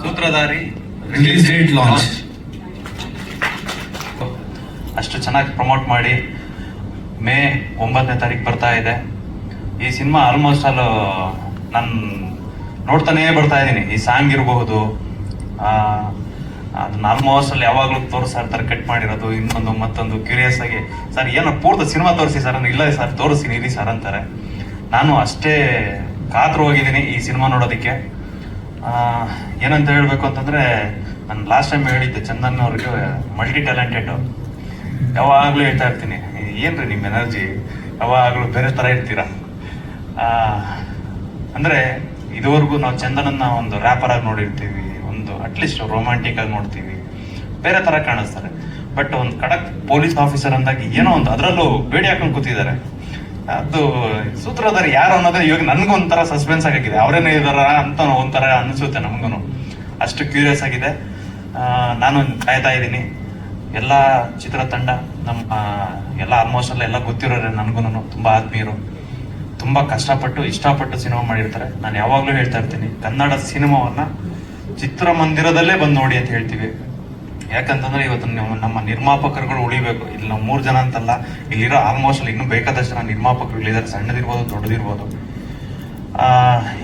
ಸೂತ್ರಧಾರಿ release date launch ಅಷ್ಟು ಚೆನ್ನಾಗಿ promote ಮಾಡಿ ಮೇ ಒಂಬತ್ತನೇ ತಾರೀಕು ಬರ್ತಾ ಇದೆ. ಈ ಸಿನಿಮಾ ಆಲ್ಮೋಸ್ಟ್ ಅಲ್ಲ ನಾನು ನೋಡ್ತಾನೇ ಬರ್ತಾ ಇದ್ದೀನಿ. ಈ ಸಾಂಗ್ ಇರಬಹುದು ಅದನ್ನ ಆಲ್ಮೋಸ್ಟ್ ಅಲ್ಲಿ ಯಾವಾಗಲೂ ತೋರಿಸ್ತಾ ಕಟ್ ಮಾಡಿರೋದು, ಇನ್ನೊಂದು ಮತ್ತೊಂದು ಕ್ಯೂರಿಯಸ್ ಆಗಿ, ಸರ್, ಏನೋ ಪೂರ್ತಿ ಸಿನಿಮಾ ತೋರಿಸಿ ಸರ್ ಇಲ್ಲ ಸರ್, ತೋರಿಸ್ತೀನಿ, ಇರಿ ಸರ್ ಅಂತಾರೆ. ನಾನು ಅಷ್ಟೇ ಕಾತ್ರ ಹೋಗಿದ್ದೀನಿ ಈ ಸಿನಿಮಾ ನೋಡೋದಕ್ಕೆ. ಏನಂತ ಹೇಳಬೇಕು ಅಂತಂದ್ರೆ, ನಾನು ಲಾಸ್ಟ್ ಟೈಮ್ ಹೇಳಿದ್ದೆ ಚಂದನ್ ಅವ್ರಿಗೆ ಮಲ್ಟಿ ಟ್ಯಾಲೆಂಟೆಡ್ ಯಾವಾಗಲೂ ಹೇಳ್ತಾ ಇರ್ತೀನಿ, ಏನ್ರಿ ನಿಮ್ಮ ಎನರ್ಜಿ ಯಾವಾಗಲೂ ಬೇರೆ ಥರ ಇರ್ತೀರ? ಅಂದ್ರೆ ಇದುವರೆಗೂ ನಾವು ಚಂದನನ್ನ ಒಂದು ರ್ಯಾಪರ್ ಆಗಿ ನೋಡಿರ್ತೀವಿ. ಅಟ್ಲೀಸ್ಟ್ ರೊಮ್ಯಾಂಟಿಕ್ ಆಗಿ ನೋಡ್ತೀವಿ. ಬೇರೆ ತರ ಕಾಣಿಸ್ತಾರೆ. ಬಟ್ ಒಂದು ಖಡಕ್ ಪೊಲೀಸ್ ಆಫೀಸರ್ ಅಂದಾಗ ಏನೋ ಒಂದು ಅದರಲ್ಲೂ ಬೇಡಿ ಹಾಕೊಂಡು ಕೂತಿದ್ದಾರೆ. ಅದು ಸೂತ್ರಧಾರಿ ಯಾರು ಅನ್ನೋದೇ ಇವಾಗ ನನ್ಗೊಂಥರ ಸಸ್ಪೆನ್ಸ್ ಆಗಿದೆ ಅವರೇನೇ ಇದಾರ ಅಂತ ಒಂಥರ ಅನಿಸುತ್ತೆ ನಮಗೂ ಅಷ್ಟು ಕ್ಯೂರಿಯಸ್ ಆಗಿದೆ. ನಾನು ಕಾಯ್ತಾ ಇದ್ದೀನಿ. ಎಲ್ಲ ಚಿತ್ರತಂಡ ನಮ್ಮ ಆ, ಎಲ್ಲ ಆಲ್ಮೋಸ್ಟ್ ಎಲ್ಲ ಎಲ್ಲ ಗೊತ್ತಿರೋರೆ ನನಗೂ ತುಂಬಾ ಆತ್ಮೀಯರು. ತುಂಬಾ ಕಷ್ಟಪಟ್ಟು ಇಷ್ಟಪಟ್ಟು ಸಿನಿಮಾ ಮಾಡಿರ್ತಾರೆ. ನಾನು ಯಾವಾಗಲೂ ಹೇಳ್ತಾ ಇರ್ತೀನಿ ಕನ್ನಡ ಸಿನಿಮಾವನ್ನ ಚಿತ್ರಮಂದಿರದಲ್ಲೇ ಬಂದು ನೋಡಿ ಅಂತ ಹೇಳ್ತೀವಿ. ಯಾಕಂತಂದ್ರೆ ಇವತ್ತು ನಮ್ಮ ನಿರ್ಮಾಪಕರುಗಳು ಉಳಿಬೇಕು. ಇಲ್ಲಿ ನಾವು ಮೂರು ಜನ ಅಂತಲ್ಲ, ಇಲ್ಲಿರೋ ಆಲ್ಮೋಸ್ಟ್ ಅಲ್ಲಿ ಇನ್ನೂ ಬೇಕಾದಷ್ಟು ಜನ ನಿರ್ಮಾಪಕರು ಇಲ್ಲಿದ್ದಾರೆ. ಸಣ್ಣದಿರ್ಬೋದು, ದೊಡ್ಡದಿರ್ಬೋದು.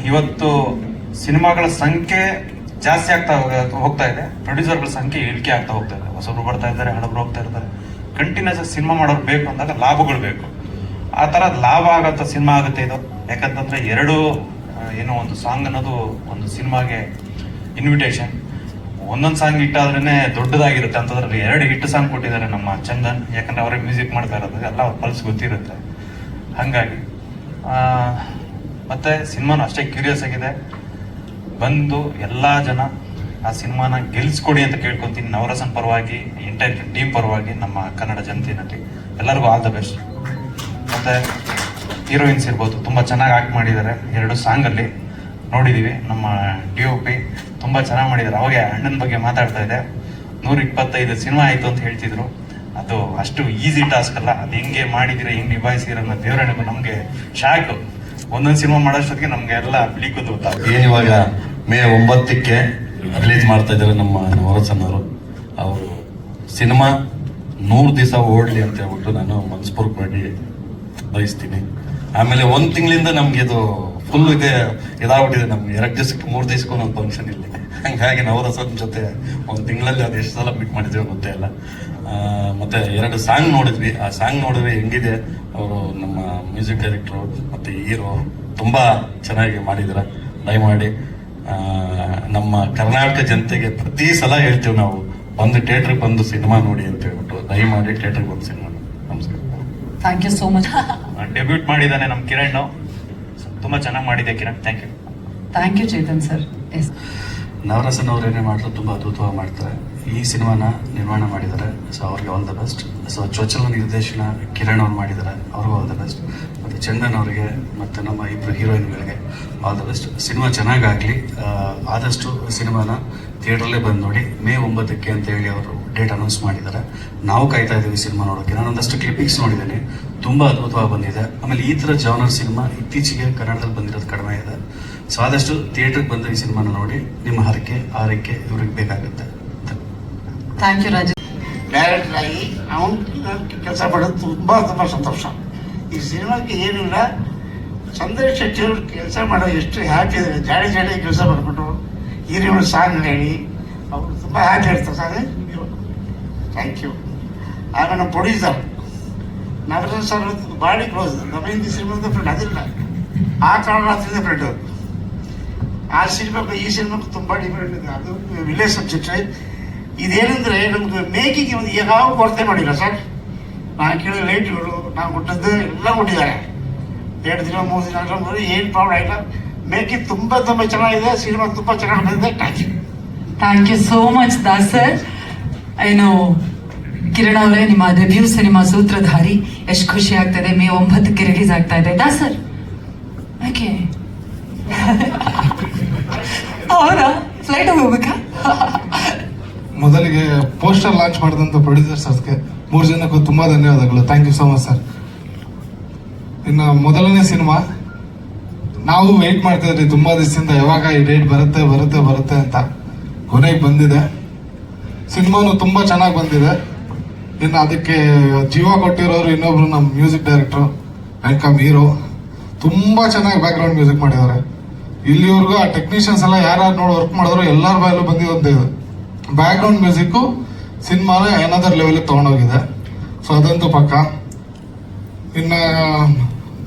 ಇವತ್ತು ಸಿನಿಮಾಗಳ ಸಂಖ್ಯೆ ಜಾಸ್ತಿ ಆಗ್ತಾ ಹೋಗ- ಹೋಗ್ತಾ ಇದೆ. ಪ್ರೊಡ್ಯೂಸರ್ಗಳ ಸಂಖ್ಯೆ ಇಳಿಕೆ ಆಗ್ತಾ ಹೋಗ್ತಾ ಇದೆ. ಹೊಸಬ್ರು ಬರ್ತಾ ಇದ್ದಾರೆ, ಹಳಬ್ರು ಹೋಗ್ತಾ ಇರ್ತಾರೆ ಕಂಟಿನ್ಯೂಸ್ ಆಗಿ ಸಿನಿಮಾ ಮಾಡೋರು ಬೇಕು ಅಂದಾಗ ಲಾಭಗಳು ಬೇಕು. ಆ ಥರ ಲಾಭ ಆಗಂತ ಸಿನಿಮಾ ಆಗುತ್ತೆ ಇದು. ಯಾಕಂತಂದ್ರೆ ಎರಡು ಏನೋ ಒಂದು ಸಾಂಗ್ ಅನ್ನೋದು ಒಂದು ಸಿನಿಮಾಗೆ ಇನ್ವಿಟೇಷನ್ ಒಂದೊಂದು ಸಾಂಗ್ ಇಟ್ಟಾದ್ರೇ ದೊಡ್ಡದಾಗಿರುತ್ತೆ ಅಂತಂದ್ರೆ ಎರಡು ಹಿಟ್ ಸಾಂಗ್ ಕೊಟ್ಟಿದ್ದಾರೆ ನಮ್ಮ ಚಂದನ್. ಯಾಕಂದ್ರೆ ಅವ್ರಿಗೆ ಮ್ಯೂಸಿಕ್ ಮಾಡ್ತಾ ಇರೋದು ಎಲ್ಲ ಅವ್ರ ಪಲ್ಸ್ ಗೊತ್ತಿರುತ್ತೆ. ಹಂಗಾಗಿ ಮತ್ತೆ ಸಿನಿಮಾನು ಅಷ್ಟೇ ಕ್ಯೂರಿಯಸ್ ಆಗಿದೆ. ಬಂದು ಎಲ್ಲಾ ಜನ ಆ ಸಿನಿಮಾನ ಗೆಲ್ಸ್ಕೊಡಿ ಅಂತ ಕೇಳ್ಕೊಂತೀನಿ. ನವರಸನ್ ಪರವಾಗಿ ಎಂಟೈರ್ ಟೀಮ್ ಪರವಾಗಿ ನಮ್ಮ ಕನ್ನಡ ಜನತೆಯಲ್ಲಿ ಎಲ್ಲರಿಗೂ ಆಲ್ ದ ಬೆಸ್ಟ್ ಮತ್ತೆ ಹೀರೋಯಿನ್ಸ್ ಇರ್ಬೋದು, ತುಂಬಾ ಚೆನ್ನಾಗಿ ಆಕ್ಟ್ ಮಾಡಿದ್ದಾರೆ. ಎರಡು ಸಾಂಗ್ ನೋಡಿದೀವಿ. ನಮ್ಮ ಡಿ ಒ ಪಿ ತುಂಬಾ ಚೆನ್ನಾಗಿ ಮಾಡಿದ್ದಾರೆ ಅವಾಗೆ ಅಣ್ಣನ ಬಗ್ಗೆ ಮಾತಾಡ್ತಾ ಇದ್ದೆ. ನೂರ ಇಪ್ಪತ್ತೈದು ಸಿನಿಮಾ ಆಯ್ತು ಅಂತ ಹೇಳ್ತಿದ್ರು. ಅದು ಅಷ್ಟು ಈಸಿ ಟಾಸ್ಕ್ ಅಲ್ಲ. ಅದು ಹೆಂಗೆ ಮಾಡಿದಿರ, ಹೆಂಗೆ ನಿಭಾಯಿಸಿದಿರ ಅನ್ನೋ ದೇವರನಿಗೂ ನಮಗೆ ಶಾಕ್. ಒಂದೊಂದು ಸಿನಿಮಾ ಮಾಡೋಷ್ಟೊತ್ತಿಗೆ ನಮ್ಗೆ ಎಲ್ಲ ಬಿಳಿಕೊಂಡು ಗೊತ್ತಾಗುತ್ತೆ ಏನು ಇವಾಗ ಮೇ ಒಂಬತ್ತಕ್ಕೆ ರಿಲೀಸ್ ಮಾಡ್ತಾ ಇದ್ದಾರೆ ನಮ್ಮ ನವರಸನ್ನವರು ಅವರು ಸಿನಿಮಾ ನೂರು ದಿವಸ ಓಡಲಿ ಅಂತ ಹೇಳ್ಬಿಟ್ಟು ನಾನು ಮಾಡಿ ಬಯಸ್ತೀನಿ. ಆಮೇಲೆ ಒಂದ್ ತಿಂಗಳಿಂದ ನಮ್ಗೆ ಇದು ಫುಲ್ ಇದೆ ಇದಾಗ್ಬಿಟ್ಟಿದೆ ನಮ್ಗೆ. ಎರಡು ದಿವಸಕ್ಕೆ ಮೂರು ದಿವಸಕ್ಕೂ ಒಂದು ಫಂಕ್ಷನ್ ಇಲ್ಲಿ. ಹಂಗಾಗಿ ನವರಸದ ಜೊತೆ ಒಂದು ತಿಂಗಳಲ್ಲಿ ಅದು ಎಷ್ಟು ಸಲ ಮೀಟ್ ಮಾಡಿದ್ವಿ ಗೊತ್ತೇ ಇಲ್ಲ. ಮತ್ತೆ ಎರಡು ಸಾಂಗ್ ನೋಡಿದ್ವಿ. ಆ ಸಾಂಗ್ ನೋಡಿದ್ರೆ ಹೆಂಗಿದೆ ಅವರು ನಮ್ಮ ಮ್ಯೂಸಿಕ್ ಡೈರೆಕ್ಟ್ರು ಮತ್ತೆ ಹೀರೋ ತುಂಬಾ ಚೆನ್ನಾಗಿ ಮಾಡಿದ್ದಾರೆ ದಯಮಾಡಿ ನಮ್ಮ ಕರ್ನಾಟಕ ಜನತೆಗೆ ಪ್ರತಿ ಸಲ ಹೇಳ್ತೀವಿ ನಾವು ಬಂದು ಥಿಯೇಟ್ರಿಗೆ ಬಂದು ಸಿನಿಮಾ ನೋಡಿ ಅಂತ ಹೇಳ್ಬಿಟ್ಟು. ದಯಮಾಡಿ ಥಿಯೇಟ್ರಿಗೆ ಬಂದು ಸಿನಿಮಾ ನಮಸ್ಕಾರ. Thank you so much debut ಮಾಡಿದ್ದಾನೆ ನಮ್ಮ ಕಿರಣ್. ತುಂಬಾ ಚೆನ್ನಾಗಿ ಮಾಡಿದೆ Kiran? Thank you thank you Chetan sir S Navarasan ಅವ್ರು ಏನೇ ಮಾಡಿದ್ರು ತುಂಬ ಅದ್ಭುತವಾಗಿ ಮಾಡ್ತಾರೆ. ಈ ಸಿನಿಮಾನ ನಿರ್ಮಾಣ ಮಾಡಿದ್ದಾರೆ. ಸೊ ಅವ್ರಿಗೆ ಆಲ್ ದ ಬೆಸ್ಟ್ ಸೊ ಚೊಚ್ಚಲ ನಿರ್ದೇಶನ ಕಿರಣ್ ಅವ್ರು ಮಾಡಿದ್ದಾರೆ. ಅವ್ರಿಗೂ ಆಲ್ ದ ಬೆಸ್ಟ್ ಮತ್ತು ಚಂದನ್ ಅವರಿಗೆ ಮತ್ತು ನಮ್ಮ ಇಬ್ಬರು ಹೀರೋಯಿನ್ಗಳಿಗೆ ಆಲ್ ದ ಬೆಸ್ಟ್ ಸಿನಿಮಾ ಚೆನ್ನಾಗಾಗಲಿ. ಆದಷ್ಟು ಸಿನಿಮಾನ ಥಿಯೇಟ್ರಲ್ಲೇ ಬಂದು ನೋಡಿ. ಮೇ ಒಂಬತ್ತಕ್ಕೆ ಅಂತ ಹೇಳಿ ಅವರು ಡೇಟ್ ಅನೌನ್ಸ್ ಮಾಡಿದ್ದಾರೆ. ನಾವು ಕಾಯ್ತಾ ಇದ್ದೀವಿ ಸಿನಿಮಾ ನೋಡೋಕ್ಕೆ ನಾನು ಒಂದಷ್ಟು ಕ್ಲಿಪ್ಪಿಂಗ್ಸ್ ನೋಡಿದ್ದೀನಿ. ತುಂಬ ಅದ್ಭುತವಾಗಿ ಬಂದಿದೆ. ಆಮೇಲೆ ಈ ಥರ ಜಾನರ್ ಸಿನಿಮಾ ಇತ್ತೀಚೆಗೆ ಕನ್ನಡದಲ್ಲಿ ಬಂದಿರೋದು ಕಡಿಮೆ ಇದೆ. ಸೊ ಆದಷ್ಟು ಥಿಯೇಟ್ರಿಗೆ ಬಂದ ಈ ಸಿನಿಮಾನ ನೋಡಿ ನಿಮ್ಮ ಹರಕೆ ಆರೈಕೆ ಇವ್ರಿಗೆ ಬೇಕಾಗುತ್ತೆ. ಥ್ಯಾಂಕ್ ಯು ರಾಜ ಡೈರೆಕ್ಟರ್ ಆಗಿ ಅವನು ಕೆಲಸ ಮಾಡೋದು ತುಂಬ ತುಂಬ ಸಂತೋಷ. ಈ ಸಿನಿಮಾಕ್ಕೆ ಏನಿಲ್ಲ ಚಂದ್ರ ಶೆಟ್ಟಿ ಅವರು ಕೆಲಸ ಮಾಡೋ ಎಷ್ಟು ಹ್ಯಾಪಿ ಇದ್ದಾರೆ ಜಾಡಿ ಜಾಡಿ ಕೆಲಸ ಮಾಡಿಬಿಟ್ಟು ಹಿರಿಯವ್ರು ಸಾಂಗ್ ಹೇಳಿ ಅವರು ತುಂಬ ಹ್ಯಾಪಿ ಇರ್ತಾರೆ ಸರ್ ಥ್ಯಾಂಕ್ ಯು ಆಮೇಲೆ ನಮ್ಮ ಪ್ರೊಡ್ಯೂಸರ್ ನವರನ್ ಸರ್ ಬಾಡಿ ಕ್ಲೋಸ್ ನಮ್ಮ ಹಿಂದಿ ಸಿನಿಮಾದ ಫ್ರೆಂಡ್ ಅದಿಲ್ಲ ಆ ಕಾರಣ ಫ್ರೆಂಡ್ ಅವರು. ಆ ಸಿನಿಮಾಕ್ಕೂ ಈ ಸಿನಿಮಾಕ್ಕೆ ತುಂಬ ಡಿಫ್ರೆಂಟ್ ಇದೆ. ಅದು ವಿಲೇಜ್ ಸಬ್ಜೆಕ್ಟ್ ಇದೇನೆಂದ್ರೆ ನಮ್ಗೆ ಮೇಕಿಗೆ ಒಂದು ಯಾವ ಕೊರತೆ ಮಾಡಿಲ್ಲ ಸರ್ ನಾನು ಕೇಳಿದ ಲೈಟ್ಗಳು ನಾನು ಕೊಟ್ಟದ್ದು ಎಲ್ಲ ಕೊಟ್ಟಿದ್ದಾರೆ. ಎರಡು ದಿನ, ಮೂರು ದಿನ ಮೂರು ಏನು ಪ್ರಾಬ್ಲಮ್ ಆಗಿಲ್ಲ ಮೇಕಿಂಗ್ ತುಂಬ ತುಂಬ ಚೆನ್ನಾಗಿದೆ ಸಿನಿಮಾ ತುಂಬ ಚೆನ್ನಾಗಿ ಬಂದಿದೆ. Thank you thank you so much Das sir ಏನು ಕಿರಣ್ ಅವರೇ, ನಿಮ್ಮ ಡೆಬ್ಯೂ ಸಿನಿಮಾ ಸೂತ್ರಧಾರಿ, ಎಷ್ಟು ಖುಷಿ ಆಗ್ತದೆ. ಮೇ ಒಂಬತ್ತಕ್ಕೆ ರಿಲೀಸ್ ಆಗ್ತಾ ಇದೆ. ದಾಸ್ ಸರ್. ಯಾಕೆ ಅವರಾ ಫ್ಲೈಟ್ ಹೋಗ್ಬೇಕಾ? ಮೊದಲಿಗೆ ಪೋಸ್ಟರ್ ಲಾಂಚ್ ಮಾಡಿದಂಥ ಪ್ರೊಡ್ಯೂಸರ್ಸ್ಗೆ ಮೂರು ಜನಕ್ಕೂ ತುಂಬಾ ಧನ್ಯವಾದಗಳು. Thank you so much sir ಇನ್ನು ಮೊದಲನೇ ಸಿನಿಮಾ ನಾವು ವೆಯ್ಟ್ ಮಾಡ್ತಾ ಇದ್ರಿ ತುಂಬಾ ದಿವಸದಿಂದ. ಯಾವಾಗ ಈ ಡೇಟ್ ಬರುತ್ತೆ ಬರುತ್ತೆ ಬರುತ್ತೆ ಅಂತ. ಕೊನೆಗೆ ಬಂದಿದೆ. ಸಿನಿಮಾನು ತುಂಬಾ ಚೆನ್ನಾಗಿ ಬಂದಿದೆ. ಇನ್ನು ಅದಕ್ಕೆ ಜೀವ ಕೊಟ್ಟಿರೋರು ಇನ್ನೊಬ್ರು ನಮ್ಮ music director and cum hero. ತುಂಬ ಚೆನ್ನಾಗಿ ಬ್ಯಾಕ್ಗ್ರೌಂಡ್ ಮ್ಯೂಸಿಕ್ ಮಾಡಿದ್ದಾರೆ. ಇಲ್ಲಿವರೆಗೂ ಆ ಟೆಕ್ನಿಷಿಯನ್ಸ್ ಎಲ್ಲ ಯಾರ್ಯಾರು ನೋಡಿ ವರ್ಕ್ ಮಾಡಿದ್ರು ಎಲ್ಲರ ಬಾಯಲ್ಲೂ ಬಂದಿರೋದು ಇದು. ಬ್ಯಾಕ್ಗ್ರೌಂಡ್ ಮ್ಯೂಸಿಕ್ಕು ಸಿನಿಮಾನ ಏನಾದರೂ ಲೆವೆಲಿಗೆ ತೊಗೊಂಡೋಗಿದೆ. ಸೊ ಅದಂತೂ ಪಕ್ಕ. ಇನ್ನು,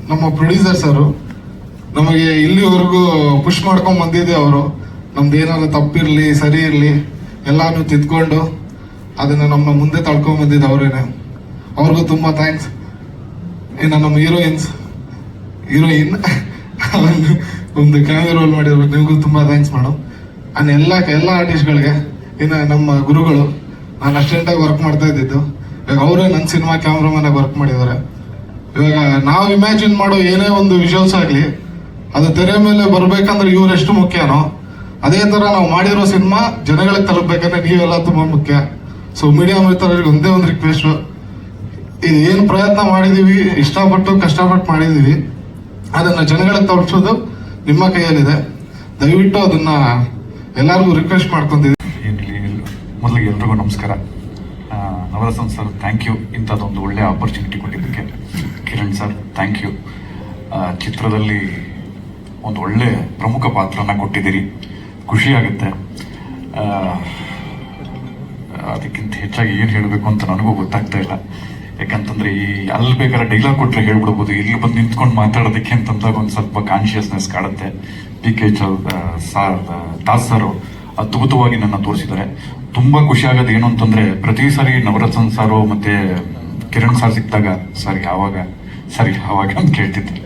ನಮ್ಮ ಪ್ರೊಡ್ಯೂಸರ್ ಸರು, ನಮಗೆ ಇಲ್ಲಿವರೆಗೂ ಪುಷ್ ಮಾಡ್ಕೊಂಡು ಬಂದಿದ್ದೆ ಅವರು. ನಮ್ದು ಏನಾದ್ರು ತಪ್ಪಿರಲಿ, ಸರಿ ಇರಲಿ, ಎಲ್ಲಾನು ತಿದ್ಕೊಂಡು ಅದನ್ನು ನಮ್ಮ ಮುಂದೆ ತಳ್ಕೊಂಡ್ ಬಂದಿದ್ದು ಅವರೇನೆ. ಅವ್ರಿಗೂ ತುಂಬ ಥ್ಯಾಂಕ್ಸ್ ಇನ್ನು ನಮ್ಮ ಹೀರೋಯಿನ್ಸ್ ಹೀರೋಯಿನ್ ಒಂದು ಕ್ಯಾಮೆರಾ ರೋಲ್ ಮಾಡಿರೋ ನಿಮಗೂ ತುಂಬ ಥ್ಯಾಂಕ್ಸ್ ಮೇಡಮ್ ಆ್ಯಂಡ್ ಎಲ್ಲ ಎಲ್ಲ ಆರ್ಟಿಸ್ಟ್ಗಳಿಗೆ ಇನ್ನು ನಮ್ಮ ಗುರುಗಳು, ನಾನು ಅಸ್ಟೆಂಟಾಗಿ ವರ್ಕ್ ಮಾಡ್ತಾ ಇದ್ದಿದ್ದು. ಇವಾಗ ಅವರೇ ನನ್ನ ಸಿನಿಮಾ ಕ್ಯಾಮ್ರಾಮನಾಗಿ ವರ್ಕ್ ಮಾಡಿದ್ದಾರೆ. ಇವಾಗ ನಾವು ಇಮ್ಯಾಜಿನ್ ಮಾಡೋ ಏನೇ ಒಂದು ವಿಜುವಲ್ಸ್ ಆಗಲಿ, ಅದು ತೆರೆ ಮೇಲೆ ಬರಬೇಕಂದ್ರೆ ಇವರೆಷ್ಟು ಮುಖ್ಯನೋ, ಅದೇ ತರ ನಾವು ಮಾಡಿರೋ ಸಿನಿಮಾ ಜನಗಳಿಗೆ ತಲುಪಬೇಕಂದ್ರೆ ನೀವೆಲ್ಲ ತುಂಬಾ ಮುಖ್ಯ. ಸೊ ಮೀಡಿಯಾ ಮಿತ್ರರಿಗೆ ಒಂದೇ ಒಂದು ರಿಕ್ವೆಸ್ಟ್ ಇದು ಏನು ಪ್ರಯತ್ನ ಮಾಡಿದೀವಿ ಇಷ್ಟಪಟ್ಟು ಕಷ್ಟಪಟ್ಟು ಮಾಡಿದೀವಿ ಅದನ್ನ ಜನಗಳಿಗೆ ತಲುಪಿಸೋದು ನಿಮ್ಮ ಕೈಯಲ್ಲಿದೆ. ದಯವಿಟ್ಟು ಅದನ್ನ ಎಲ್ಲರಿಗೂ ರಿಕ್ವೆಸ್ಟ್ ಮಾಡ್ಕೊಂತಿದ್ದೀವಿ ಮೊದಲಿಗೆ ಎಲ್ರಿಗೂ ನಮಸ್ಕಾರ. ನವರಸನ್ ಸರ್ ಥ್ಯಾಂಕ್ ಯು ಇಂಥದ್ದೊಂದು ಒಳ್ಳೆಯ ಆಪರ್ಚುನಿಟಿ ಕೊಟ್ಟಿದ್ದಕ್ಕೆ. ಕಿರಣ್ ಸರ್ ಥ್ಯಾಂಕ್ ಯು ಚಿತ್ರದಲ್ಲಿ ಒಂದು ಒಳ್ಳೆ ಪ್ರಮುಖ ಪಾತ್ರನ ಕೊಟ್ಟಿದ್ದೀರಿ. ಖುಷಿ ಆಗುತ್ತೆ. ಆ, ಅದಕ್ಕಿಂತ ಹೆಚ್ಚಾಗಿ ಏನು ಹೇಳಬೇಕು ಅಂತ ನನಗೂ ಗೊತ್ತಾಗ್ತಾ ಇಲ್ಲ. ಯಾಕಂತಂದ್ರೆ ಈ ಅಲ್ಲಿ ಬೇಕಾದ್ರೆ ಡೈಲಾಗ್ ಕೊಟ್ರೆ ಹೇಳ್ಬಿಡ್ಬೋದು. ಇಲ್ಲಿ ಬಂದು ನಿಂತ್ಕೊಂಡು ಮಾತಾಡೋದಕ್ಕೆ ಅಂತಂದಾಗ ಒಂದು ಸ್ವಲ್ಪ ಕಾನ್ಶಿಯಸ್ನೆಸ್ ಕಾಡುತ್ತೆ. P K sir Das sir ಅದ್ಭುತವಾಗಿ ನನ್ನ ತೋರಿಸಿದ್ದಾರೆ. ತುಂಬಾ ಖುಷಿ ಆಗೋದು ಏನು ಅಂತಂದ್ರೆ ಪ್ರತಿ ಸಾರಿ ನವರತ್ನ ಸಾರು ಮತ್ತೆ ಕಿರಣ್ ಸಾರ್ ಸಿಕ್ಕಿದಾಗ ಸರ್ ಯಾವಾಗ? ಸರ್ ಯಾವಾಗ? ಅಂತ ಕೇಳ್ತಿದ್ದೆ.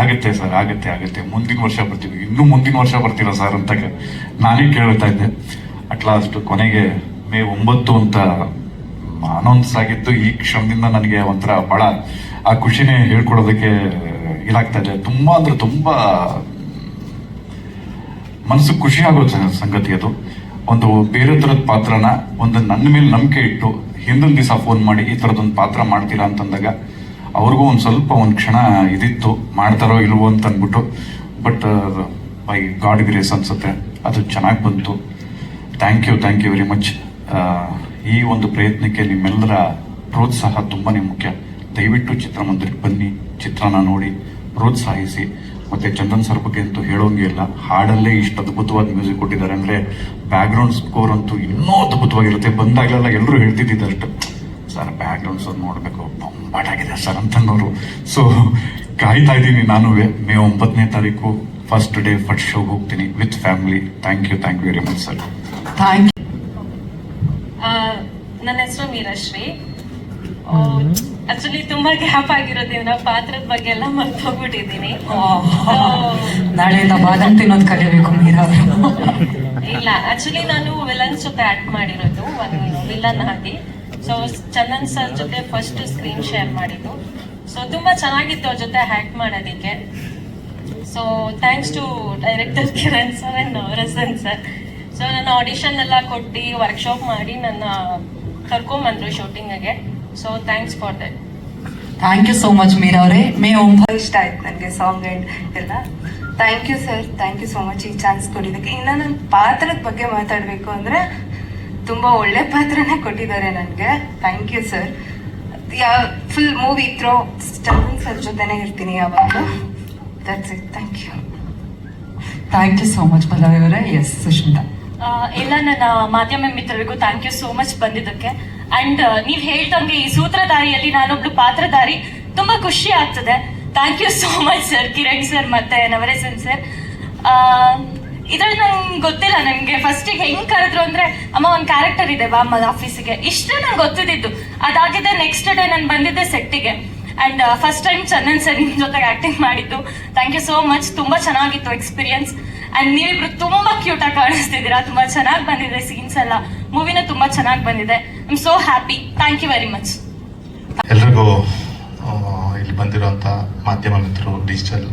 ಆಗುತ್ತೆ ಸರ್ ಆಗುತ್ತೆ ಆಗುತ್ತೆ. ಮುಂದಿನ ವರ್ಷ ಬರ್ತೀವಿ. ಇನ್ನೂ ಮುಂದಿನ ವರ್ಷ ಬರ್ತೀರಾ ಸರ್ ಅಂತ ನಾನೇ ಕೇಳ್ತಾ ಇದ್ದೆ. ಅಟ್ ಲಾಸ್ಟ್ ಕೊನೆಗೆ ಮೇ ಒಂಬತ್ತು ಅಂತ ಅನೌನ್ಸ್ ಆಗಿದ್ದು ಈ ಕ್ಷಣದಿಂದ ನನಗೆ ಒಂಥರ ಬಹಳ ಆ ಖುಷಿನೇ ಹೇಳ್ಕೊಡೋದಕ್ಕೆ ಇದಾಗ್ತಾ ಇದೆ. ತುಂಬಾ ಅಂದ್ರೆ ತುಂಬಾ ಮನಸ್ಸು ಖುಷಿ ಆಗೋ ಸಂಗತಿ ಅದು. ಒಂದು ಬೇರೆ ಥರದ ಪಾತ್ರನ ಒಂದು ನನ್ನ ಮೇಲೆ ನಂಬಿಕೆ ಇಟ್ಟು ಹಿಂದಿನ ದಿವಸ ಫೋನ್ ಮಾಡಿ ಈ ತರದೊಂದು ಪಾತ್ರ ಮಾಡ್ತೀರಾ ಅಂತಂದಾಗ ಅವ್ರಿಗೂ ಒಂದು ಸ್ವಲ್ಪ ಒಂದು ಕ್ಷಣ ಇದಿತ್ತು. ಮಾಡ್ತಾರೋ ಇಲ್ವೋ ಅಂತ ಅಂದ್ಬಿಟ್ಟು. ಬಟ್ ಬೈ ಗಾಡ್ ಗ್ರೇಸ್ ಅನ್ಸುತ್ತೆ. ಅದು ಚೆನ್ನಾಗಿ ಬಂತು. Thank you thank you very much ಈ ಒಂದು ಪ್ರಯತ್ನಕ್ಕೆ ನಿಮ್ಮೆಲ್ಲರ ಪ್ರೋತ್ಸಾಹ ತುಂಬಾನೇ ಮುಖ್ಯ. ದಯವಿಟ್ಟು ಚಿತ್ರಮಂದಿರಕ್ಕೆ ಬನ್ನಿ ಚಿತ್ರನ ನೋಡಿ ಪ್ರೋತ್ಸಾಹಿಸಿ. ಮತ್ತೆ ಚಂದನ್ ಸರ್ ಬಗ್ಗೆ ಅಂತೂ ಹೇಳೋಂಗೆ ಇಲ್ಲ. ಹಾಡಲ್ಲೇ ಇಷ್ಟು ಅದ್ಭುತವಾದ ಮ್ಯೂಸಿಕ್ ಕೊಟ್ಟಿದ್ದಾರೆ. ಅಂದ್ರೆ ಬ್ಯಾಕ್ಗ್ರೌಂಡ್ ಸ್ಕೋರ್ ಅಂತೂ ಇನ್ನೂ ಅದ್ಭುತವಾಗಿರುತ್ತೆ. ಬಂದಾಗಲೆಲ್ಲ ಎಲ್ಲರೂ ಹೇಳ್ತಿದ್ದಿದ್ದಾರೆ ಸರ್ ಬ್ಯಾಕ್ಗ್ರೌಂಡ್ ಸರ್ ನೋಡಬೇಕು. ಬೊಂಬಾಟಾಗಿದೆ ಸರ್ ಅಂತನವರು ಸೊ ಕಾಯ್ತಾ ಇದ್ದೀನಿ ನಾನು. ಮೇ ಒಂಬತ್ತನೇ ತಾರೀಕು ಫಸ್ಟ್ ಡೇ ಫಸ್ಟ್ ಶೋಗೆ ಹೋಗ್ತೀನಿ with family thank you thank you very much sir thank ಆ, ನನ್ನ ಹೆಸರು ಮೀರಶ್ರೀ ಆಕ್ಚುಲಿ ತುಂಬಾ ಗ್ಯಾಪ್ ಆಗಿರೋದ್ರಿಂದ ಪಾತ್ರದ ಬಗ್ಗೆ ಎಲ್ಲ ಮರ್ತೋಗ್ಬಿಟ್ಟಿದ್ದೀನಿ. ನಾಳೆಯಿಂದ ಬಾದಾಮ್ ತಿನ್ನೋದು ಕಲಿಬೇಕು ಮೀರಾ ಇಲ್ಲ ಆಕ್ಚುಲಿ ನಾನು ವಿಲನ್ ಜೊತೆ ಆಕ್ಟ್ ಮಾಡಿರೋದು ಒಂದು ವಿಲನ್ ಆಗಿ. ಸೊ ಚಂದನ್ ಸರ್ ಜೊತೆ ಫಸ್ಟ್ ಸ್ಕ್ರೀನ್ ಶೇರ್ ಮಾಡಿದ್ದು. ಸೊ ತುಂಬಾ ಚೆನ್ನಾಗಿತ್ತು ಅವ್ರ ಜೊತೆ ಹ್ಯಾಕ್ ಮಾಡೋದಕ್ಕೆ. So thanks to director Kiran sir and Navarasan sir so ನನ್ನ ಆಡಿಷನ್ ಎಲ್ಲ ಕೊಟ್ಟು ವರ್ಕ್ಶಾಪ್ ಮಾಡಿ ನನ್ನ ಕರ್ಕೊಂಬಂದ್ರು ಶೂಟಿಂಗ್ಗೆ so thanks for that thank you so much Meera ಅವರೇ. ಮೇ ಓಂ ಇಷ್ಟ ಆಯ್ತು ನನಗೆ ಸಾಂಗ್ ಆ್ಯಂಡ್ ಎಲ್ಲ. Thank you sir thank you so much ಈ ಚಾನ್ಸ್ ಕೊಟ್ಟಿದ್ದಕ್ಕೆ. ಇನ್ನು ನನ್ನ ಪಾತ್ರದ ಬಗ್ಗೆ ಮಾತಾಡಬೇಕು ಅಂದರೆ ತುಂಬ ಒಳ್ಳೆ ಪಾತ್ರನೇ ಕೊಟ್ಟಿದ್ದಾರೆ ನನಗೆ. ಥ್ಯಾಂಕ್ ಯು ಸರ್ ಯಾವ ಫುಲ್ ಮೂವಿ ಇದ್ರೋ ಸ್ಟಾರಿಂಗ್ ಸರ್ ಜೊತೆನೇ ಇರ್ತೀನಿ ಯಾವಾಗಲೂ. That's it thank you thank you so much Pallavi ಅವರೇ. ಎಸ್ ಸುಷ್ಮಿತಾ ಎಲ್ಲ ನನ್ನ ಮಾಧ್ಯಮ ಮಿತ್ರರಿಗೂ ಥ್ಯಾಂಕ್ ಯು ಸೋ ಮಚ್ ಬಂದಿದ್ದಕ್ಕೆ. ಅಂಡ್ ನೀವು ಹೇಳ್ದಂಗೆ ಈ ಸೂತ್ರಧಾರಿಯಲ್ಲಿ ನಾನೊಬ್ಳು ಪಾತ್ರಧಾರಿ ತುಂಬಾ ಖುಷಿ ಆಗ್ತದೆ. Thank you so much sir Kiran sir ಮತ್ತೆ ನವರೇಸನ್ ಸರ್ ಇದ್ರಲ್ಲಿ ನಂಗೆ ಗೊತ್ತಿಲ್ಲ ನನಗೆ ಫಸ್ಟಿಗೆ ಹೆಂಗ್ ಕರೆದ್ರು ಅಂದ್ರೆ, ಅಮ್ಮ ಒಂದು ಕ್ಯಾರೆಕ್ಟರ್ ಇದೆ ಬಾ ಅಮ್ಮ ಆಫೀಸಿಗೆ ಇಷ್ಟೇ ನಂಗೆ ಗೊತ್ತಿದ್ದು ಅದಾಗಿದೆ ನೆಕ್ಸ್ಟ್ ಡೇ ನಾನು ಬಂದಿದ್ದೆ ಸೆಟ್ಟಿಗೆ and first time Chandan sir ನಿಮ್ ಜೊತೆಗೆ ಆಕ್ಟಿಂಗ್ ಮಾಡಿದ್ದು. ಥ್ಯಾಂಕ್ ಯು ಸೋ ಮಚ್ ತುಂಬಾ ಚೆನ್ನಾಗಿತ್ತು ಎಕ್ಸ್ಪೀರಿಯನ್ಸ್ ಅಂಡ್ ನೀವಿಬ್ರು ತುಂಬಾ ಕ್ಯೂಟ್ ಆಗಿ ಕಾಣಿಸ್ತಿದ್ದೀರಾ. ತುಂಬಾ ಚೆನ್ನಾಗಿ ಬಂದಿದೆ ಸೀನ್ಸ್ ಎಲ್ಲ. ಮೂವಿನ ತುಂಬಾ ಚೆನ್ನಾಗಿ ಬಂದಿದೆ. I am so happy thank you very much ಎಲ್ರಿಗೂ ಇಲ್ಲಿ ಬಂದಿರುವಂತ ಮಾಧ್ಯಮ ಮಿತ್ರರು ಡಿಜಿಟಲ್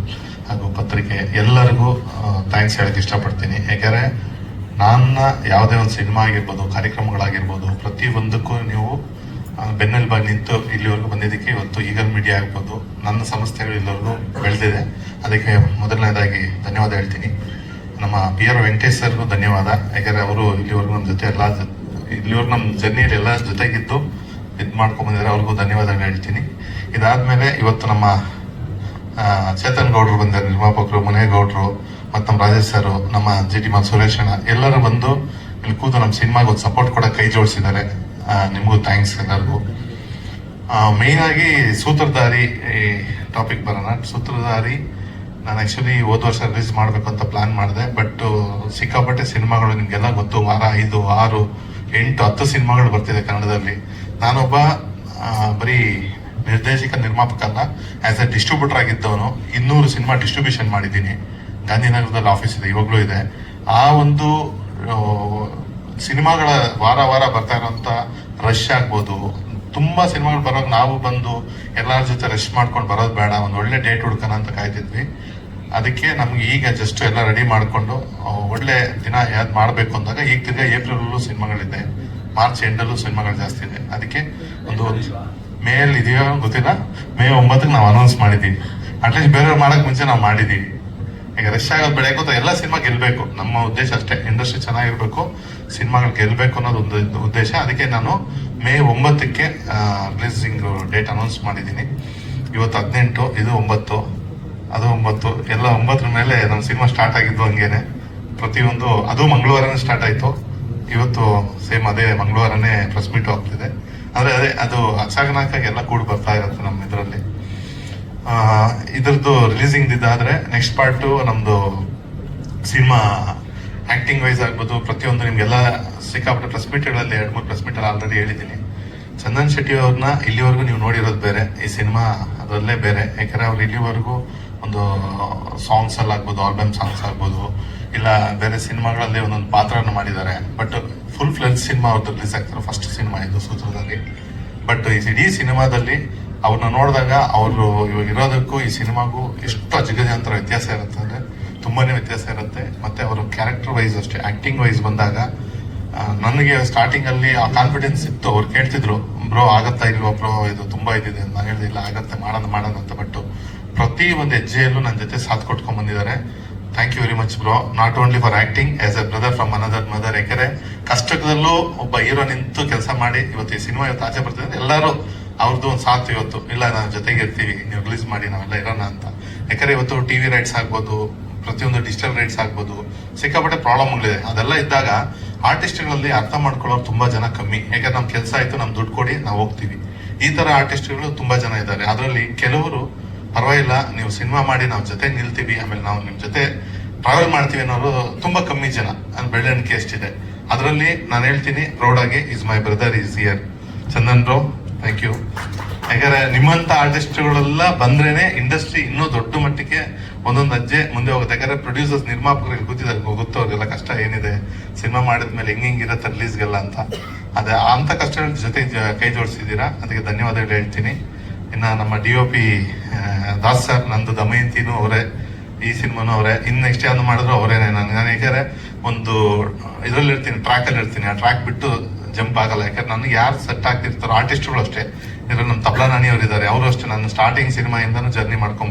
ಹಾಗೂ ಪತ್ರಿಕೆ ಎಲ್ಲರಿಗೂ ಥ್ಯಾಂಕ್ಸ್ ಹೇಳಕ್ಕೆ ಇಷ್ಟಪಡ್ತೀನಿ. ಯಾಕಂದ್ರೆ ನನ್ನ ಯಾವುದೇ ಒಂದು ಸಿನಿಮಾ ಆಗಿರ್ಬೋದು, ಕಾರ್ಯಕ್ರಮಗಳಾಗಿರ್ಬೋದು, ಪ್ರತಿಯೊಂದಕ್ಕೂ ನೀವು ಬೆನ್ನೆಲುಬಾಗಿ ನಿಂತು ಇಲ್ಲಿವರೆಗೂ ಬಂದಿದ್ದಕ್ಕೆ ಇವತ್ತು ಈಗಲ್ ಮೀಡಿಯಾ ಆಗ್ಬೋದು. ನನ್ನ ಸಂಸ್ಥೆಗಳು ಇಲ್ಲಿವರೆಗೂ ಬೆಳೆದಿದೆ. ಅದಕ್ಕೆ ಮೊದಲನೇದಾಗಿ ಧನ್ಯವಾದ ಹೇಳ್ತೀನಿ. ನಮ್ಮ ಪಿ ಆರ್ ವೆಂಕಟೇಶ್ ಸರ್ಗೂ ಧನ್ಯವಾದ. ಯಾಕಂದ್ರೆ ಅವರು ಇಲ್ಲಿವರೆಗೂ ನಮ್ಮ ಜೊತೆ ಎಲ್ಲ ಇಲ್ಲಿವರೆಗೂ ನಮ್ಮ ಜರ್ನಿಯಲ್ಲಿ ಎಲ್ಲ ಜೊತೆಗಿದ್ದು ಇದು ಮಾಡ್ಕೊಂಡ್ ಬಂದಿದ್ದಾರೆ. ಅವ್ರಿಗೂ ಧನ್ಯವಾದಗಳು ಹೇಳ್ತೀನಿ. ಇದಾದ್ಮೇಲೆ ಇವತ್ತು ನಮ್ಮ ಚೇತನ್ ಗೌಡ್ರು ಬಂದಿದ್ದಾರೆ. ನಿರ್ಮಾಪಕರು ಮುನೇಗೌಡ್ರು ಮತ್ತು ನಮ್ಮ ರಾಜೇಶ್ ಸರ್, ನಮ್ಮ ಜಿ ಟಿ ಮಾ ಸುರೇಶ್ ಅಣ್ಣ ಎಲ್ಲರೂ ಬಂದು ಇಲ್ಲಿ ಕೂತು ನಮ್ಮ ಸಿನಿಮಾಗೆ ಒಂದು ಸಪೋರ್ಟ್ ಕೊಡಕ್ಕೆ ಕೈ ಜೋಡಿಸಿದ್ದಾರೆ. ನಿಮಗೂ ಥ್ಯಾಂಕ್ಸ್ ಎಲ್ಲರಿಗೂ. ಆಗಿ ಸೂತ್ರಧಾರಿ ಟಾಪಿಕ್ ಬರೋಣ. ಸೂತ್ರಧಾರಿ, ನಾನು ಆ್ಯಕ್ಚುಲಿ ಹೋದ ವರ್ಷ ರಿಲೀಸ್ ಮಾಡಬೇಕು ಅಂತ ಪ್ಲಾನ್ ಮಾಡಿದೆ ಬಟ್ ಸಿಕ್ಕಾಪಟ್ಟೆ ಸಿನಿಮಾಗಳು ನಿಮಗೆಲ್ಲ ಗೊತ್ತು. ವಾರ ಐದು, ಆರು, ಎಂಟು, ಹತ್ತು ಸಿನಿಮಾಗಳು ಬರ್ತಿದೆ ಕನ್ನಡದಲ್ಲಿ. ನಾನೊಬ್ಬ ಬರೀ ನಿರ್ದೇಶಕ, ನಿರ್ಮಾಪಕ ಅಲ್ಲ ಆಸ್ ಎ ಡಿಸ್ಟ್ರಿಬ್ಯೂಟರ್ ಆಗಿದ್ದವನು. ಇನ್ನೂರು ಸಿನಿಮಾ ಡಿಸ್ಟ್ರಿಬ್ಯೂಷನ್ ಮಾಡಿದ್ದೀನಿ. ಗಾಂಧಿನಗರದಲ್ಲಿ ಆಫೀಸ್ ಇದೆ, ಇವಾಗಲೂ ಇದೆ. ಆ ಒಂದು ಸಿನಿಮಾಗಳ ವಾರ ವಾರ ಬರ್ತಾ ಇರೋಂಥ ರಶ್ ಆಗ್ಬೋದು. ತುಂಬಾ ಸಿನಿಮಾಗಳು ಬರೋಕ್ಕೆ ನಾವು ಬಂದು ಎಲ್ಲರ ಜೊತೆ ರಶ್ ಮಾಡ್ಕೊಂಡು ಬರೋದು ಬೇಡ. ಒಂದು ಒಳ್ಳೆ ಡೇಟ್ ಹುಡ್ಕೋಣ ಅಂತ ಕಾಯ್ತಿದ್ವಿ. ಅದಕ್ಕೆ ನಮ್ಗೆ ಈಗ ಜಸ್ಟ್ ಎಲ್ಲ ರೆಡಿ ಮಾಡಿಕೊಂಡು ಒಳ್ಳೆ ದಿನ ಯಾವ್ದು ಮಾಡಬೇಕು ಅಂದಾಗ ಈಗ ತಿರ್ಗಾ ಏಪ್ರಿಲಲ್ಲೂ ಸಿನಿಮಾಗಳಿದೆ. ಮಾರ್ಚ್ ಎಂಡಲ್ಲೂ ಸಿನಿಮಾಗಳು ಜಾಸ್ತಿ ಇದೆ. ಅದಕ್ಕೆ ಒಂದು ಮೇಲ್ ಇದೆಯೋ ಗೊತ್ತಿಲ್ಲ. ಮೇ ಒಂಬತ್ತಕ್ಕೆ ನಾವು ಅನೌನ್ಸ್ ಮಾಡಿದ್ದೀವಿ ಅಟ್ಲೀಸ್ಟ್ ಬೇರೆಯವ್ರು ಮಾಡಕ್ ಮುಂಚೆ ನಾವು ಮಾಡಿದ್ದೀವಿ ಈಗ ಆಗೋದು ಎಲ್ಲ ಸಿನಿಮಾ ಗೆಲ್ಲಬೇಕು ನಮ್ಮ ಉದ್ದೇಶ ಅಷ್ಟೇ. ಇಂಡಸ್ಟ್ರಿ ಚೆನ್ನಾಗಿರ್ಬೇಕು ಸಿನಿಮಾಗಳು ಗೆಲ್ಲಬೇಕು ಅನ್ನೋದು ಒಂದು ಉದ್ದೇಶ. ಅದಕ್ಕೆ ನಾನು ಮೇ ಒಂಬತ್ತಕ್ಕೆ ರಿಲೀಸಿಂಗ್ ಡೇಟ್ ಅನೌನ್ಸ್ ಮಾಡಿದ್ದೀನಿ. ಇವತ್ತು ಹದಿನೆಂಟು, ಇದು ಒಂಬತ್ತು, ಅದು ಒಂಬತ್ತು. ಎಲ್ಲ ಒಂಬತ್ತರ ಮೇಲೆ ನಮ್ಮ ಸಿನಿಮಾ ಸ್ಟಾರ್ಟ್ ಆಗಿದ್ದು ಹಂಗೇನೆ. ಪ್ರತಿಯೊಂದು, ಅದು ಮಂಗಳವಾರನೇ ಸ್ಟಾರ್ಟ್ ಆಯ್ತು. ಇವತ್ತು ಸೇಮ್ ಅದೇ ಮಂಗಳವಾರನೇ ಪ್ರೆಸ್ ಮೀಟ್ ಆಗ್ತಿದೆ ಆದ್ರೆ ಅದೇ, ಅದು ಅಚಾನಕ್ ಆಗಿ ಎಲ್ಲ ಕೂಡಿ ಬರ್ತಾ ಇರುತ್ತೆ ನಮ್ಮ ಇದರಲ್ಲಿ. ಇದ್ರದ್ದು ರಿಲೀಸಿಂಗ್ ಇದಾದ್ರೆ ನೆಕ್ಸ್ಟ್ ಪಾರ್ಟ್ ನಮ್ದು ಸಿನಿಮಾ ಆಕ್ಟಿಂಗ್ ವೈಸ್ ಆಗ್ಬೋದು, ಪ್ರತಿಯೊಂದು ನಿಮ್ಗೆಲ್ಲ ಸಿಕ್ಕಾಪಟ್ಟೆ ಪ್ರೆಸ್ ಮೀಟ್ಗಳಲ್ಲಿ ಎರಡು ಮೂರು ಪ್ರೆಸ್ ಮೀಟಲ್ಲಿ ಆಲ್ರೆಡಿ ಹೇಳಿದ್ದೀನಿ. ಚಂದನ್ ಶೆಟ್ಟಿ ಅವ್ರನ್ನ ಇಲ್ಲಿವರೆಗೂ ನೀವು ನೋಡಿರೋದು ಬೇರೆ, ಈ ಸಿನಿಮಾ ಅದರಲ್ಲೇ ಬೇರೆ. ಯಾಕಂದ್ರೆ ಅವ್ರು ಇಲ್ಲಿವರೆಗೂ ಒಂದು ಸಾಂಗ್ಸ್ ಅಲ್ಲಿ ಆಗ್ಬೋದು ಆಲ್ಬಮ್ ಸಾಂಗ್ಸ್ ಆಗ್ಬೋದು, ಇಲ್ಲ ಬೇರೆ ಸಿನಿಮಾಗಳಲ್ಲಿ ಒಂದೊಂದು ಪಾತ್ರನ ಮಾಡಿದ್ದಾರೆ. ಬಟ್ ಫುಲ್ ಫ್ಲೆಜ್ ಸಿನಿಮಾ ಅವ್ರದ್ದು ರಿಲೀಸ್ ಆಗ್ತಾರೆ ಫಸ್ಟ್ ಸಿನಿಮಾ ಇದು ಸೂತ್ರದಲ್ಲಿ. ಬಟ್ ಈ ಇಡೀ ಸಿನಿಮಾದಲ್ಲಿ ಅವ್ರನ್ನ ನೋಡಿದಾಗ ಅವರು ಇವಾಗ ಇರೋದಕ್ಕೂ ಈ ಸಿನಿಮಾಗೂ ಎಷ್ಟು ಅಜಗಜಾಂತರ ವ್ಯತ್ಯಾಸ ಇರುತ್ತೆ ಅಂದ್ರೆ ತುಂಬಾನೇ ವ್ಯತ್ಯಾಸ ಇರುತ್ತೆ. ಮತ್ತೆ ಅವರು ಕ್ಯಾರೆಕ್ಟರ್ ವೈಸ್ ಅಷ್ಟೇ ಆಕ್ಟಿಂಗ್ ವೈಸ್ ಬಂದಾಗ ನನಗೆ ಸ್ಟಾರ್ಟಿಂಗ್ ಅಲ್ಲಿ ಆ ಕಾನ್ಫಿಡೆನ್ಸ್ ಇತ್ತು. ಅವ್ರು ಕೇಳ್ತಿದ್ರು, ಬ್ರೋ, ಆಗತ್ತಾ ಇಲ್ವಾ ಬ್ರೋ? ಇದು ತುಂಬಾ ಇದಿದೆ. ಅಂತ ನಾನು ಹೇಳಿದೆ, ಇಲ್ಲ, ಆಗತ್ತೆ. ಮಾಡೋಣ ಮಾಡೋಣ ಅಂತ. ಬಟ್ ಪ್ರತಿ ಒಂದು ಹೆಜ್ಜೆಯಲ್ಲೂ ನನ್ನ ಜೊತೆ ಸಾಥ್ ಕೊಟ್ಕೊಂಡು ಬಂದಿದ್ದಾರೆ. Thank you very much bro. Not only for acting as a brother from another mother ಯಾಕಂದ್ರೆ ಕಷ್ಟದಲ್ಲೂ ಒಬ್ಬ ಹೀರೋ ನಿಂತು ಕೆಲಸ ಮಾಡಿ ಇವತ್ತು ಈ ಸಿನಿಮಾ ಇವತ್ತು ಆಚೆ ಬರ್ತಿದ್ರೆ ಎಲ್ಲರೂ ಅವ್ರದ್ದು ಒಂದು ಸಾಥ್ ಇವತ್ತು. ಇಲ್ಲ ನಾವು ಜೊತೆಗೆ ಇರ್ತೀವಿ. ನೀವು ರಿಲೀಸ್ ಮಾಡಿ, ನಾವೆಲ್ಲ ಇರೋಣ ಅಂತ. ಯಾಕಂದ್ರೆ ಇವತ್ತು ಟಿವಿ ರೈಟ್ಸ್ ಆಗ್ಬೋದು, ಪ್ರತಿಯೊಂದು ಡಿಜಿಟಲ್ ರೈಟ್ಸ್ ಆಗ್ಬೋದು, ಸಿಕ್ಕಾಪಟ್ಟೆ ಪ್ರಾಬ್ಲಮ್ಗಳಿದೆ ಅದೆಲ್ಲ ಇದ್ದಾಗ ಆರ್ಟಿಸ್ಟ್ಗಳಲ್ಲಿ ಅರ್ಥ ಮಾಡ್ಕೊಳ್ಳೋರು ತುಂಬಾ ಜನ ಕಮ್ಮಿ. ಯಾಕಂದ್ರೆ ನಮ್ಮ ಕೆಲಸ ಆಯ್ತು ನಮ್ಮ ದುಡ್ಡು ಕೊಡಿ, ನಾವು ಹೋಗ್ತೀವಿ. ಈ ತರ ಆರ್ಟಿಸ್ಟ್ಗಳು ತುಂಬಾ ಜನ ಇದ್ದಾರೆ. ಅದರಲ್ಲಿ ಕೆಲವರು, ಪರವಾಗಿಲ್ಲ, ನೀವು ಸಿನಿಮಾ ಮಾಡಿ, ನಾವು ಜೊತೆ ನಿಲ್ತೀವಿ, ಆಮೇಲೆ ನಾವು ನಿಮ್ಮ ಜೊತೆ ಟ್ರಾವೆಲ್ ಮಾಡ್ತೀವಿ ಅನ್ನೋರು ತುಂಬಾ ಕಮ್ಮಿ ಜನ. ಅದು ಬೆಳ್ಳೆಣಿಕೆ ಎಷ್ಟಿದೆ ಅದರಲ್ಲಿ ನಾನು ಹೇಳ್ತೀನಿ ಪ್ರೌಡಾಗಿ is my brother is here Chandan bro thank you ಯಾಕಂದ್ರೆ ನಿಮ್ಮಂತ ಆರ್ಟಿಸ್ಟ್ಗಳೆಲ್ಲ ಬಂದ್ರೇನೆ ಇಂಡಸ್ಟ್ರಿ ಇನ್ನೂ ದೊಡ್ಡ ಮಟ್ಟಿಗೆ ಒಂದೊಂದು ಅಜ್ಜೆ ಮುಂದೆ ಹೋಗುತ್ತೆ. ಯಾಕಂದ್ರೆ ಪ್ರೊಡ್ಯೂಸರ್ಸ್ ನಿರ್ಮಾಪಕರಿಗೆ ಗೊತ್ತಿದ್ದಾರೆ ಗೊತ್ತು ಅವ್ರಿಗೆಲ್ಲ ಕಷ್ಟ ಏನಿದೆ? ಸಿನಿಮಾ ಮಾಡಿದ್ಮೇಲೆ ಹೆಂಗ್ ಹೆಂಗಿರತ್ತೆ ರಿಲೀಸ್ಗೆಲ್ಲ ಅಂತ. ಅದೇ ಅಂಥ ಕಷ್ಟಗಳ ಜೊತೆ ಕೈ ಜೋಡಿಸಿದ್ದೀರಾ? ಅದಕ್ಕೆ ಧನ್ಯವಾದಗಳು ಹೇಳ್ತೀನಿ. ಇನ್ನು ನಮ್ಮ D O P Das sir, ನಂದು ದಮಯಂತಿನೂ ಅವರೇ. ಈ ಸಿನಿಮಾನು ಅವರೇ. ಇನ್ನು ನೆಕ್ಸ್ಟ್ ಯಾವ್ದು ಮಾಡಿದ್ರು ಅವರೇನೆ ನಾನು. ನಾನು ಯಾಕಂದ್ರೆ ಒಂದು ಇದರಲ್ಲಿ ಇರ್ತೀನಿ ಟ್ರ್ಯಾಕ್ ಅಲ್ಲಿ ಇರ್ತೀನಿ ಆ ಟ್ರ್ಯಾಕ್ ಬಿಟ್ಟು ಜಂಪ್ ಆಗಲ್ಲ. ಯಾಕಂದ್ರೆ ನನಗೆ ಯಾರು ಸೆಟ್ ಆಗ್ತಿರ್ತಾರೋ ಆರ್ಟಿಸ್ಟ್ಗಳು ಅಷ್ಟೇ. ಇದ್ರಲ್ಲಿ ನಮ್ಮ ತಬ್ಲಾ ನಾಣಿ ಅವರು ಇದ್ದಾರೆ ಅವರು ಅಷ್ಟೇ. ನಾನು ಸ್ಟಾರ್ಟಿಂಗ್ ಸಿನಿಮಾ ಇಂದಾನು ಜರ್ನಿ ಮಾಡ್ಕೊಂಡ್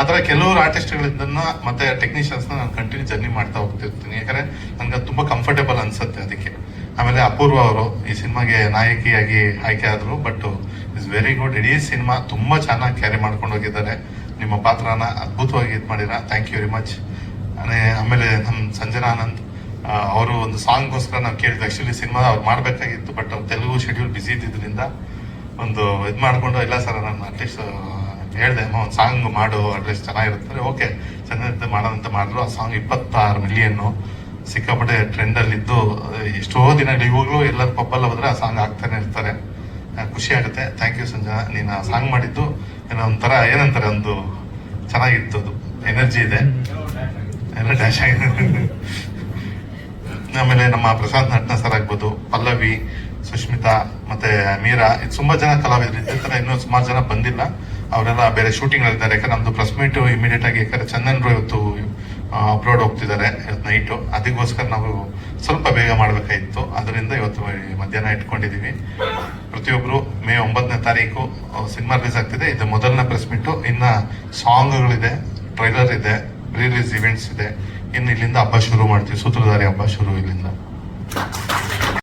ಆ ಥರ ಕೆಲವರು ಆರ್ಟಿಸ್ಟ್ಗಳಿಂದನೂ ಮತ್ತೆ ಟೆಕ್ನಿಷಿಯನ್ಸ್ ನಾನು ಕಂಟಿನ್ಯೂ ಜರ್ನಿ ಮಾಡ್ತಾ ಹೋಗ್ತಿರ್ತೀನಿ. ಯಾಕಂದ್ರೆ ನನಗೆ ತುಂಬಾ ಕಂಫರ್ಟೇಬಲ್ ಅನ್ಸುತ್ತೆ ಅದಕ್ಕೆ. ಆಮೇಲೆ ಅಪೂರ್ವ ಅವರು ಈ ಸಿನಿಮಾಗೆ ನಾಯಕಿಯಾಗಿ ಆಯ್ಕೆ ಆದರು ಬಟ್ ಇಸ್ ವೆರಿ ಗುಡ್ ಇಡೀ ಸಿನಿಮಾ ತುಂಬಾ ಚೆನ್ನಾಗಿ ಕ್ಯಾರಿ ಮಾಡ್ಕೊಂಡು ಹೋಗಿದ್ದಾರೆ. ನಿಮ್ಮ ಪಾತ್ರನ ಅದ್ಭುತವಾಗಿ ಇದು ಮಾಡಿರ ಥ್ಯಾಂಕ್ ಯು ವೆರಿ ಮಚ್ ಆಮೇಲೆ ನಮ್ಮ ಸಂಜನಾ ಆನಂದ್ ಅವರು ಒಂದು ಸಾಂಗ್ಗೋಸ್ಕರ ನಾವು ಕೇಳಿದ್ವಿ ಆ್ಯಕ್ಚುಲಿ ಸಿನಿಮಾ ಅವ್ರು ಮಾಡಬೇಕಾಗಿತ್ತು ಬಟ್ ಅವ್ರು ತೆಲುಗು ಶೆಡ್ಯೂಲ್ ಬಿಸಿ ಇದ್ದಿದ್ದರಿಂದ ಒಂದು ಇದು ಮಾಡಿಕೊಂಡು ಇಲ್ಲ ಸರ್ ನಾನು ಅಟ್ಲೀಸ್ಟ್ ಹೇಳಿದೆ ಅಮ್ಮ ಒಂದು ಸಾಂಗ್ ಮಾಡು ಅಟ್ಲೀಸ್ಟ್ ಚೆನ್ನಾಗಿರುತ್ತೆ. ಓಕೆ ಚೆನ್ನಾಗಿರುತ್ತೆ ಮಾಡೋದಂತ ಮಾಡಿದ್ರು. ಆ ಸಾಂಗ್ ಇಪ್ಪತ್ತಾರು ಮಿಲಿಯನ್ನು ಸಿಕ್ಕಾಪಟ್ಟೆ ಟ್ರೆಂಡಲ್ಲಿದ್ದು ಎಷ್ಟೋ ದಿನಗಳು ಇವಾಗಲೂ ಎಲ್ಲರೂ ಪಪ್ಪಲ್ಲ ಹೋದರೆ ಆ ಸಾಂಗ್ ಆಗ್ತಾನೆ ಇರ್ತಾರೆ. ಖುಷಿ ಆಗುತ್ತೆ. Thank you Sanjana. ನೀನು ಆ ಸಾಂಗ್ ಮಾಡಿದ್ದು ಏನೋ ಒಂಥರ ಏನಂತಾರೆ ಒಂದು ಚೆನ್ನಾಗಿತ್ತು ಅದು. ಎನರ್ಜಿ ಇದೆ. ಎಲ್ಲ ಡ್ಯಾಶ್ ಆಗಿದೆ. ಆಮೇಲೆ ನಮ್ಮ ಪ್ರಸಾದ್ ನಟ್ನ ಸರ್ ಆಗ್ಬೋದು, ಪಲ್ಲವಿ, ಸುಷ್ಮಿತಾ, ಮತ್ತೆ ಮೀರಾ. ಇದು ತುಂಬಾ ಜನ ಕಲಾವಿದರು. ಇದೇ ತರ ಇನ್ನೂ ಸುಮಾರು ಜನ ಬಂದಿಲ್ಲ. ಅವರೆಲ್ಲ ಬೇರೆ ಶೂಟಿಂಗ್ ಇದ್ದಾರೆ. ಯಾಕಂದ್ರೆ ನಮ್ದು ಪ್ರೆಸ್ ಮೀಟ್ ಇಮಿಡಿಯೇಟ್ ಆಗಿ ಯಾಕಂದ್ರೆ ಚಂದನ್ ರು ಇವತ್ತು ಅಪ್ಲೋಡ್ ಹೋಗ್ತಿದ್ದಾರೆ ಇವತ್ತು ನೈಟು ಅದಕ್ಕೋಸ್ಕರ ನಾವು ಸ್ವಲ್ಪ ಬೇಗ ಮಾಡಬೇಕಾಗಿತ್ತು. ಅದರಿಂದ ಇವತ್ತು ಮಧ್ಯಾಹ್ನ ಇಟ್ಕೊಂಡಿದ್ದೀವಿ ಪ್ರತಿಯೊಬ್ಬರು ಮೇ ಒಂಬತ್ತನೇ ತಾರೀಕು ಸಿನಿಮಾ ರಿಲೀಸ್ ಆಗ್ತಿದೆ. ಇದು ಮೊದಲನೇ ಪ್ರೆಸ್ ಮೀಟು ಇನ್ನು ಸಾಂಗ್ಗಳಿದೆ ಟ್ರೈಲರ್ ಇದೆ ರಿಲೀಸ್ ಇವೆಂಟ್ಸ್ ಇದೆ. ಇನ್ನು ಇಲ್ಲಿಂದ ಹಬ್ಬ ಶುರು ಮಾಡ್ತೀವಿ. ಸೂತ್ರಧಾರಿ ಹಬ್ಬ ಶುರು ಇಲ್ಲಿಂದ.